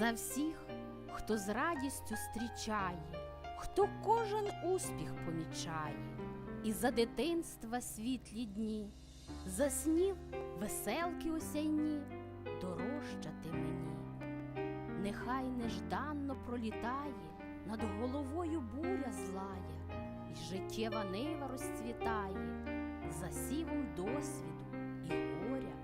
за всіх, хто з радістю зустрічає, хто кожен успіх помічає, і за дитинства світлі дні, за снів веселки осяйні, дорожчати мені. Нехай нежданно пролітає, над головою буря злая, і життєва нива розцвітає, за сівом досвіду і горя.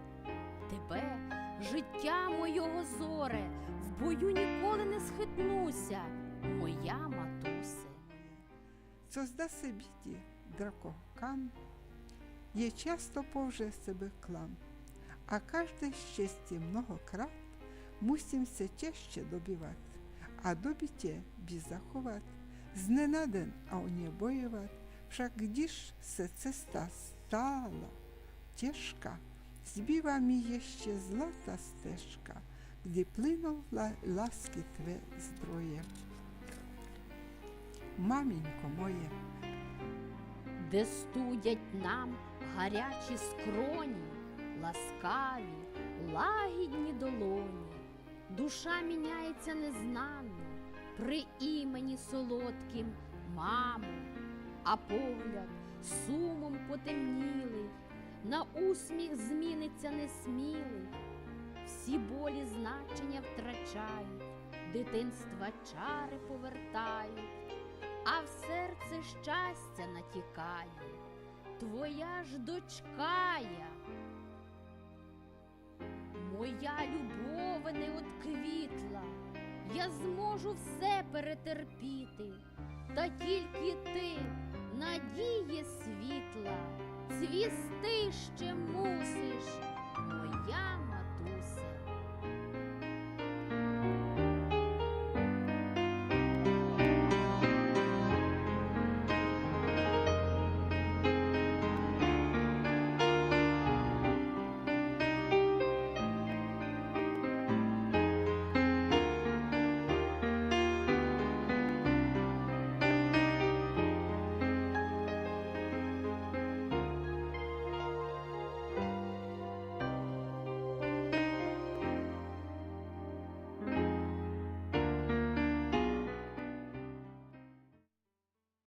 Тебе, життя мойого зоре, бою ніколи не схитнуся, моя матусе. Co zda se býti drako kam, je často pouze sebe klam. A každé štěstí mnohokrát musím se těžce dobývat. A dobitě by zachovat, z dne na den a o ně bojovat. Však když se cesta stála těžká, zbývá mi ještě zlatá stežka, kdy plynou la, lásky tvé zdroje. Маменько моє, де студять нам гарячі скроні, ласкаві, лагідні долоні, душа міняється незнанно при імені солодким мамо, а погляд сумом потемнілий, на усміх зміниться несмілий, болі значення втрачають, дитинства чари повертають а в серце щастя натікає, твоя ж дочка я. Моя любов не отквітла, я зможу все перетерпіти, та тільки ти, надіє світла, цвісти ще мусиш, моя